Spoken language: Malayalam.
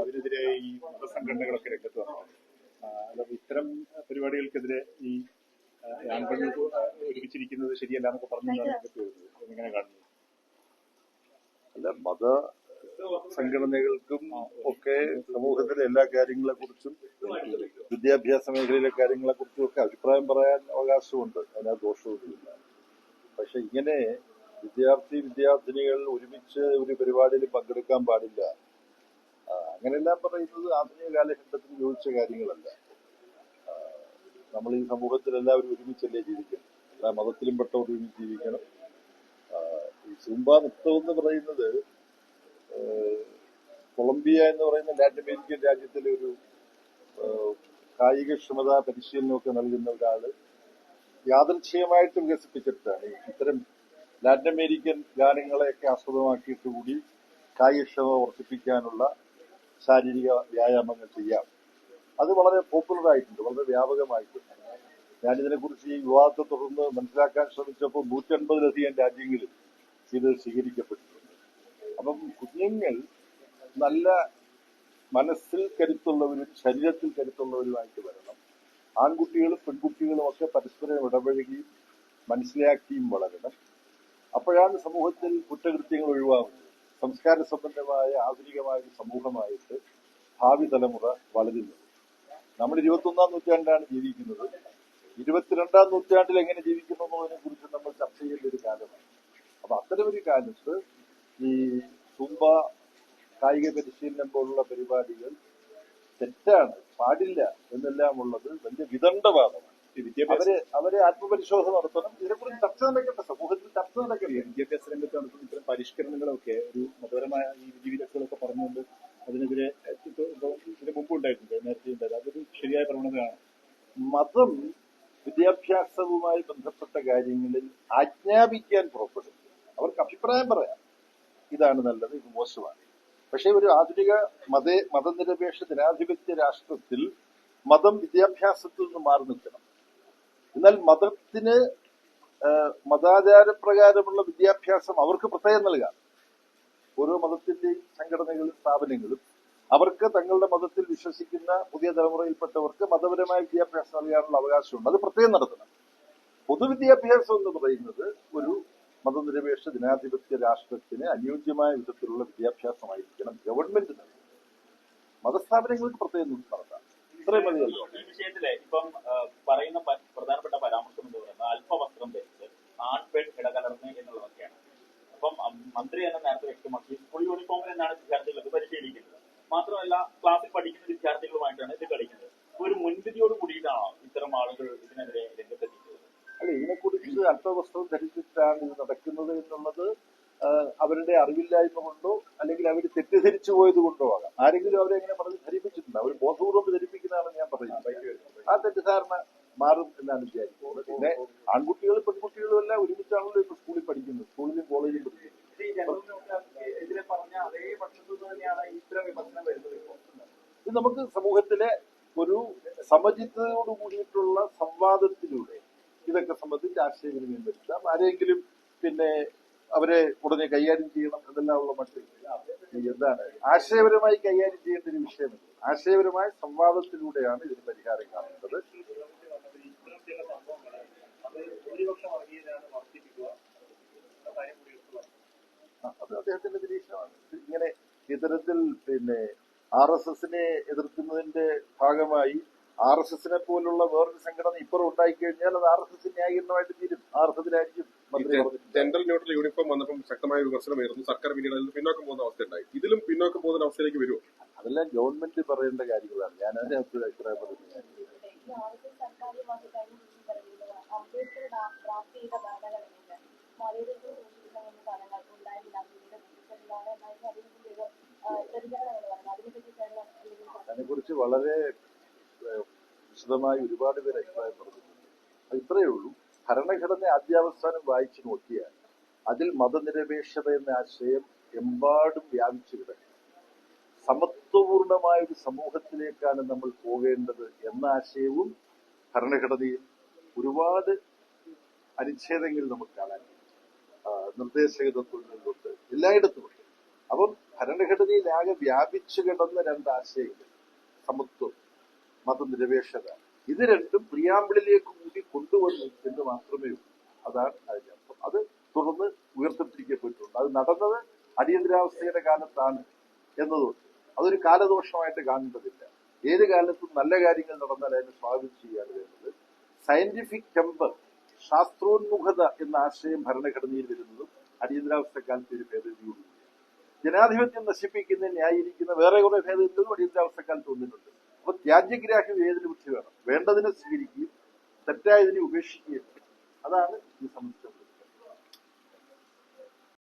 അതിനെതിരെ ഈ മതസംഘടനകളൊക്കെ രംഗത്ത് വന്നു ആ, അപ്പൊ ഇത്തരം പരിപാടികൾക്കെതിരെ ഈ ആൺപെണ്ണുകൾ ഒരുമിച്ചിരിക്കുന്നത് ശരിയല്ല എന്നൊക്കെ പറഞ്ഞാണ് എങ്ങനെ കാണുന്നു അല്ല മത സംഘടനകൾക്കും ഒക്കെ സമൂഹത്തിലെ എല്ലാ കാര്യങ്ങളെ കുറിച്ചും വിദ്യാഭ്യാസ മേഖലയിലെ കാര്യങ്ങളെ കുറിച്ചും ഒക്കെ അഭിപ്രായം പറയാൻ അവകാശമുണ്ട്. അതിനകത്ത് ദോഷമൊന്നുമില്ല. പക്ഷെ ഇങ്ങനെ വിദ്യാർത്ഥി വിദ്യാർത്ഥിനികൾ ഒരുമിച്ച് ഒരു പരിപാടിയിൽ പങ്കെടുക്കാൻ പാടില്ല. അങ്ങനെയെല്ലാം പറയുന്നത് ആധുനിക കാലഘട്ടത്തിന് യോജിച്ച കാര്യങ്ങളല്ല. നമ്മൾ ഈ സമൂഹത്തിൽ എല്ലാവരും ഒരുമിച്ചല്ലേ ജീവിക്കണം. എല്ലാ മതത്തിലും പെട്ടവർ ഒരുമിച്ച് ജീവിക്കണം. ഈ സുംബ നൃത്തം എന്ന് പറയുന്നത് കൊളംബിയ എന്ന് പറയുന്ന ലാറ്റിൻ അമേരിക്കൻ രാജ്യത്തിലെ ഒരു കായികക്ഷമത കായികക്ഷമതാ പരിശീലനമൊക്കെ നൽകുന്ന ഒരാൾ യാദൃച്ഛികമായിട്ട് വികസിപ്പിച്ചിട്ടാണ് ഇത്തരം ലാറ്റിൻ അമേരിക്കൻ ഗാനങ്ങളെയൊക്കെ ആസ്പദമാക്കിയിട്ട് കൂടി കായികക്ഷമത വർദ്ധിപ്പിക്കാനുള്ള ശാരീരിക വ്യായാമങ്ങൾ ചെയ്യാം. അത് വളരെ പോപ്പുലർ ആയിട്ടുണ്ട് വളരെ വ്യാപകമായിട്ടുണ്ട്. ഞാനിതിനെക്കുറിച്ച് ഈ വിവാദത്തെ തുടർന്ന് മനസ്സിലാക്കാൻ ശ്രമിച്ചപ്പോൾ നൂറ്റൻപതിലധികം രാജ്യങ്ങളിൽ ഇത് സ്വീകരിക്കപ്പെട്ടിട്ടുണ്ട്. അപ്പം കുഞ്ഞുങ്ങൾ നല്ല മനസ്സിൽ കരുത്തുള്ളവരും ശരീരത്തിൽ കരുത്തുള്ളവരുമായിട്ട് വരണം. ആൺകുട്ടികളും പെൺകുട്ടികളും ഒക്കെ പരസ്പരം ഇടപഴകിയും മനസ്സിലാക്കിയും വളരണം. അപ്പോഴാണ് സമൂഹത്തിൽ കുറ്റകൃത്യങ്ങൾ ഒഴിവാകുന്നത്. സംസ്കാര സംബന്ധമായ ആധുനികമായ ഒരു സമൂഹമായിട്ട് ഭാവി തലമുറ വളരുന്നത് നമ്മൾ ഇരുപത്തൊന്നാം നൂറ്റാണ്ടാണ് ജീവിക്കുന്നത്. ഇരുപത്തിരണ്ടാം നൂറ്റാണ്ടിൽ എങ്ങനെ ജീവിക്കുന്നു എന്നതിനെ കുറിച്ച് നമ്മൾ ചർച്ച ചെയ്യേണ്ട ഒരു കാലമാണ്. അപ്പൊ അത്തരമൊരു കാലത്ത് ഈ തുമ്പ കായിക പരിശീലനം പോലുള്ള പരിപാടികൾ തെറ്റാണ് പാടില്ല എന്നെല്ലാം ഉള്ളത് വലിയ വിദണ്ഡവാദമാണ്. അവർ അവർ ആത്മപരിശോധന നടത്തണം. ഇതിനെക്കുറിച്ച് ചർച്ച നടക്കട്ടെ. സമൂഹത്തിൽ ചർച്ച നടക്കട്ടെ. വിദ്യാഭ്യാസ രംഗത്ത് നടത്തുന്ന ഇത്തരം പരിഷ്കരണങ്ങളൊക്കെ ഒരു മതപരമായ ഈ വിധിവിലക്കുകളൊക്കെ പറഞ്ഞുകൊണ്ട് അതിനെതിരെ ഇതിന് മുമ്പ് ഉണ്ടായിട്ടുണ്ട് നേരത്തെ ഉണ്ടായത്. അതൊരു ശരിയായ പ്രവണതയാണ്. മതം വിദ്യാഭ്യാസവുമായി ബന്ധപ്പെട്ട കാര്യങ്ങളിൽ ആജ്ഞാപിക്കാൻ പുറപ്പെടും. അവർക്ക് അഭിപ്രായം പറയാം. ഇതാണ് നല്ലത് ഇത് മോശമാണ്. പക്ഷേ ഒരു ആധുനിക മത മതനിരപേക്ഷ ജനാധിപത്യ രാഷ്ട്രത്തിൽ മതം വിദ്യാഭ്യാസത്തിൽ നിന്ന് മാറി നിൽക്കണം. എന്നാൽ മതത്തിന് മതാചാരപ്രകാരമുള്ള വിദ്യാഭ്യാസം അവർക്ക് പ്രത്യേകം നൽകാം. ഓരോ മതത്തിന്റെയും സംഘടനകളും സ്ഥാപനങ്ങളും അവർക്ക് തങ്ങളുടെ മതത്തിൽ വിശ്വസിക്കുന്ന പുതിയ തലമുറയിൽപ്പെട്ടവർക്ക് മതപരമായ വിദ്യാഭ്യാസം നൽകാനുള്ള അവകാശമുണ്ട്. അത് പ്രത്യേകം നടത്തണം. പൊതുവിദ്യാഭ്യാസം എന്ന് പറയുന്നത് ഒരു മതനിരപേക്ഷ ജനാധിപത്യ രാഷ്ട്രത്തിന് അനുയോജ്യമായ വിധത്തിലുള്ള വിദ്യാഭ്യാസമായിരിക്കണം ഗവൺമെന്റ് നൽകുന്നത് മതസ്ഥാപനങ്ങൾക്ക് പ്രത്യേകം നടത്താം. ഇത്രയും മതിയല്ലോ. ഈ വിഷയത്തിൽ ഇപ്പം പറയുന്ന പ്രധാനപ്പെട്ട പരാമർശം എന്ന് പറയുന്നത് അല്പവസ്ത്രം ധരിച്ച് ആൺ പെൺ ഇടകലർന്ന് എന്നുള്ളതൊക്കെയാണ്. അപ്പം മന്ത്രി തന്നെ നേരത്തെ വ്യക്തമാക്കി സ്കൂൾ യൂണിഫോമിൽ എന്നാണ് വിദ്യാർത്ഥികൾ പരിശീലിക്കുന്നത്. മാത്രമല്ല ക്ലാസ്സിൽ പഠിക്കുന്ന വിദ്യാർത്ഥികളുമായിട്ടാണ് ഇത് കളിക്കുന്നത്. ഒരു മുൻവിധിയോട് കൂടിയിട്ടാണോ ഇത്തരം ആളുകൾ ഇതിനെതിരെ രംഗത്തെത്തിച്ചത് അല്ല ഇതിനെക്കുറിച്ച് അല്പവസ്ത്രം ധരിച്ചിട്ടാണ് ഇത് നടക്കുന്നത് എന്നുള്ളത് അവരുടെ അറിവില്ലായ്മ കൊണ്ടോ അല്ലെങ്കിൽ അവർ തെറ്റിദ്ധരിച്ചു പോയത് കൊണ്ടോ ആകാം. ആരെങ്കിലും അവരെ എങ്ങനെ പറഞ്ഞ് ധരിപ്പിച്ചിട്ടുണ്ട്? അവർ ബോധപൂർവം ധരിപ്പിക്കുന്നതാണ് ഞാൻ പറയുന്നത് ആ തെറ്റിദ്ധാരണ മാറും എന്നാണ് വിചാരിക്കുന്നത്. പിന്നെ ആൺകുട്ടികളും പെൺകുട്ടികളും എല്ലാം ഒരുമിച്ചാണല്ലോ ഇപ്പൊ സ്കൂളിൽ പഠിക്കുന്നത്. സ്കൂളിലും കോളേജിലും പഠിക്കുന്നത്. ഇത് നമുക്ക് സമൂഹത്തിലെ ഒരു സമചിത്തതയോട് കൂടിയിട്ടുള്ള സംവാദത്തിലൂടെ ഇതൊക്കെ സംബന്ധിച്ച് ആശയവിനിമയം വരുത്താം. ആരെങ്കിലും പിന്നെ അവരെ ഉടനെ കൈകാര്യം ചെയ്യണം എന്നെല്ലാം ഉള്ള മട്ടിൽ എന്താണ്? ആശയപരമായി കൈകാര്യം ചെയ്യേണ്ട ഒരു വിഷയമല്ല ആശയപരമായ സംവാദത്തിലൂടെയാണ് ഇതിന് പരിഹാരം കാണുന്നത്. അത് അദ്ദേഹത്തിന്റെ നിരീക്ഷണമാണ്. ഇങ്ങനെ ഇത്തരത്തിൽ പിന്നെ ആർ എസ് എസിനെ എതിർക്കുന്നതിന്റെ ഭാഗമായി ആർ എസ് എസിനെ പോലുള്ള വേറൊരു സംഘടന ഇപ്പുറം ഉണ്ടായിക്കഴിഞ്ഞാൽ അത് ആർ എസ് എസ് ന്യായീകരണമായിട്ട് തീരും ആർ എസ് പറഞ്ഞിട്ടുള്ളത് ജനറൽ ന്യൂട്രൽ യൂണിഫോം വന്നപ്പോൾ ശക്തമായ വിമർശനമായിരുന്നു സർക്കാർ പിന്നീട് അതിൽ പിന്നോക്കം പോകുന്ന അവസ്ഥ ഉണ്ടായി ഇതിലും പിന്നോക്കം പോകുന്ന അവസ്ഥയിലേക്ക് വരുമോ അതെല്ലാം ഗവൺമെന്റ് പറയേണ്ട കാര്യങ്ങളാണ്. ഞാൻ അതിന് പറയുന്നത് അതിനെപ്പറ്റി അതിനെക്കുറിച്ച് വളരെ വിശദമായി ഒരുപാട് പേര് അഭിപ്രായം പറഞ്ഞിട്ടുണ്ട്. ഇത്രയേ ഉള്ളൂ. ഭരണഘടന ആദ്യാവസാനം വായിച്ചു നോക്കിയാൽ അതിൽ മതനിരപേക്ഷത എന്ന ആശയം എമ്പാടും വ്യാപിച്ചു കിടക്കും സമത്വപൂർണമായ ഒരു സമൂഹത്തിലേക്കാണ് നമ്മൾ പോകേണ്ടത് എന്ന ആശയവും ഭരണഘടനയിൽ ഒരുപാട് അനുച്ഛേദങ്ങൾ നമുക്ക് കാണാൻ കഴിയും. ആ, നിർദ്ദേശക തത്വങ്ങളിലുണ്ട് എല്ലായിടത്തുമുണ്ട് അപ്പം ഭരണഘടനയിലാകെ വ്യാപിച്ചു കിടന്ന രണ്ട് ആശയങ്ങൾ സമത്വം. മതനിരപേക്ഷത. ഇത് രണ്ടും പ്രിയാമ്പിളിലേക്ക് കൂടി കൊണ്ടുവന്നു എന്ന് മാത്രമേ ഉള്ളൂ. അതാണ് അതിന്റെ അർത്ഥം അത് തുടർന്ന് ഉയർത്തിപ്പിടിക്കപ്പെട്ടിട്ടുണ്ട്. അത് നടന്നത് അടിയന്തരാവസ്ഥയുടെ കാലത്താണ് എന്നതുകൊണ്ട്. അതൊരു കാലദോഷമായിട്ട് കാണേണ്ടതില്ല. ഏത് കാലത്തും നല്ല കാര്യങ്ങൾ നടന്നാൽ അതിനെ സ്വാഗതം ചെയ്യാതെ വേണ്ടത്. സയന്റിഫിക് ടെമ്പർ ശാസ്ത്രോന്മുഖത എന്ന ആശയം ഭരണഘടനയിൽ വരുന്നതും അടിയന്തരാവസ്ഥ കാലത്ത് ഒരു ഭേദഗതിയോടുകൂടിയാണ് ജനാധിപത്യം നശിപ്പിക്കുന്ന ന്യായീകരിക്കുന്ന വേറെ കുറെ ഭേദഗതികളും അടിയന്തരാവസ്ഥ കാലത്ത് വന്നിട്ടുണ്ട്. അപ്പൊ ത്യാജ്യഗ്രാഹ്യം ഏതിന് ബുദ്ധി വേണം? വേണ്ടതിനെ സ്വീകരിക്കുകയും തെറ്റായതിനെ ഉപേക്ഷിക്കുകയും അതാണ് ഈ സംബന്ധിച്ച